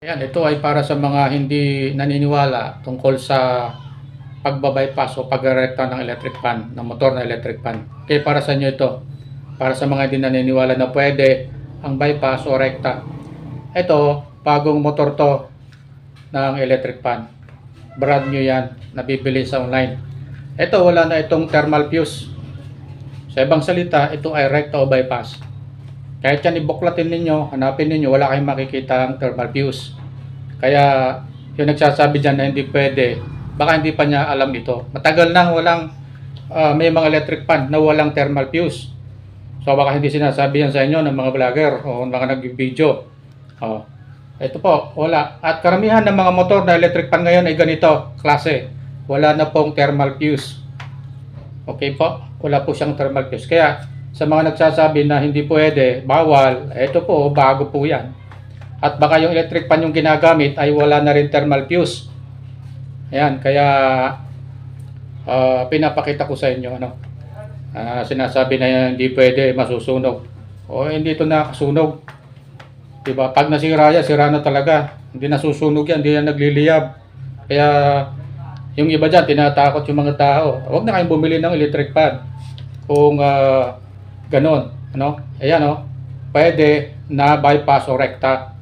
Ayan, ito ay para sa mga hindi naniniwala tungkol sa pagbabypass o pagrekta ng electric fan, ng motor na electric fan. Kaya para sa inyo ito, para sa mga hindi naniniwala na pwede ang bypass o rekta. Ito, bagong motor to ng electric fan. Brand new yan, nabibili sa online. Ito, wala na itong thermal fuse. Sa ibang salita, ito ay rekta o bypass. Kahit yan ibuklatin ninyo, hanapin ninyo, wala kayong makikita ang thermal fuse. Kaya yung nagsasabi dyan na hindi pwede, baka hindi pa niya alam ito. Matagal nang walang, ah, may mga electric fan na walang thermal fuse. So baka hindi sinasabi yan sa inyo ng mga vlogger o mga nag-video. Oh. Ito po, wala. At karamihan ng mga motor na electric fan ngayon ay ganito, klase. Wala na pong thermal fuse. Okay po, wala po siyang thermal fuse. Kaya sa mga nagsasabi na hindi pwede, bawal, ito po, bago po yan. At baka yung electric fan yung ginagamit ay wala na rin thermal fuse. Ayan, kaya ah, pinapakita ko sa inyo ano. Ah, sinasabi na hindi pwede masusunog. O hindi ito nakasunog. 'Di ba? Pag nasira yan, sira na talaga. Hindi nasusunog yan, hindi yan nagliliyab. Kaya yung iba dyan, tinatakot yung mga tao. Huwag na kayong bumili ng electric fan. Kung ah, ganon, ano? Ayan, oh. Pwede na bypass o rekta.